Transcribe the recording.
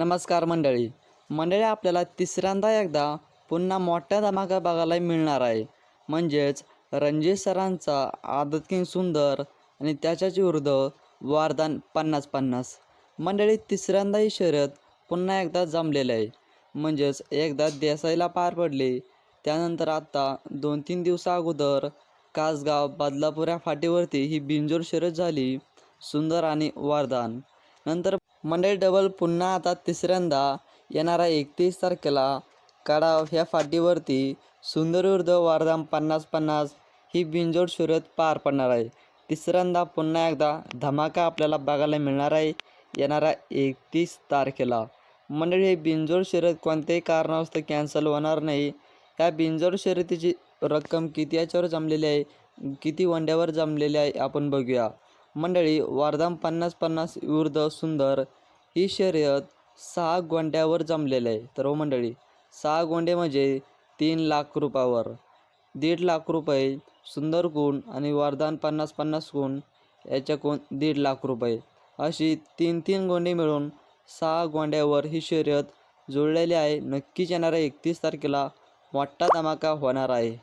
नमस्कार मंडळी. मंडळी आपल्याला तिसऱ्यांदा एकदा पुन्हा मोठ्या धमाका बघायला मिळणार आहे. म्हणजेच रणजित सरांचा आदत किंग सुंदर आणि त्याच्याच विरुद्ध वारदान पन्नास पन्नास. मंडळी तिसऱ्यांदा ही शर्यत पुन्हा एकदा जमलेलं आहे. म्हणजेच एकदा देसाईला पार पडले त्यानंतर आत्ता दोन तीन दिवसा अगोदर कासगाव बदलापूर या फाटीवरती ही बिंजोर शर्यत झाली सुंदर आणि वारदान. नंतर मंडळी डबल पुन्हा आता तिसऱ्यांदा येणाऱ्या एकतीस तारखेला कडाव ह्या फाटीवरती सुंदर विरुद्ध वारधाम पन्नास पन्नास ही बिंजोड शर्यत पार पडणार आहे. तिसऱ्यांदा पुन्हा एकदा धमाका आपल्याला बघायला मिळणार आहे येणाऱ्या एकतीस तारखेला. मंडळी हे बिंजोड शर्यत कोणत्याही कारणास्तव कॅन्सल होणार नाही. या बिंजोड शर्यतीची रक्कम किती याच्यावर जमलेली आहे? किती वंड्यावर जमलेली आहे? आपण बघूया. मंडळी वारदाम पन्नास पन्नास विरुद्ध सुंदर ही शर्यत सहा गोंड्यावर जमलेलं आहे. तर हो मंडळी सहा गोंडे म्हणजे तीन लाख रुपयावर. दीड लाख रुपये सुंदर गुण आणि वरदान पन्नास पन्नास गुण कोण दीड लाख रुपये. अशी तीन तीन गोंडे मिळून सहा गोंड्यावर ही शर्यत जुळलेली आहे. नक्कीच येणाऱ्या एकतीस तारखेला मोठा धमाका होणार आहे.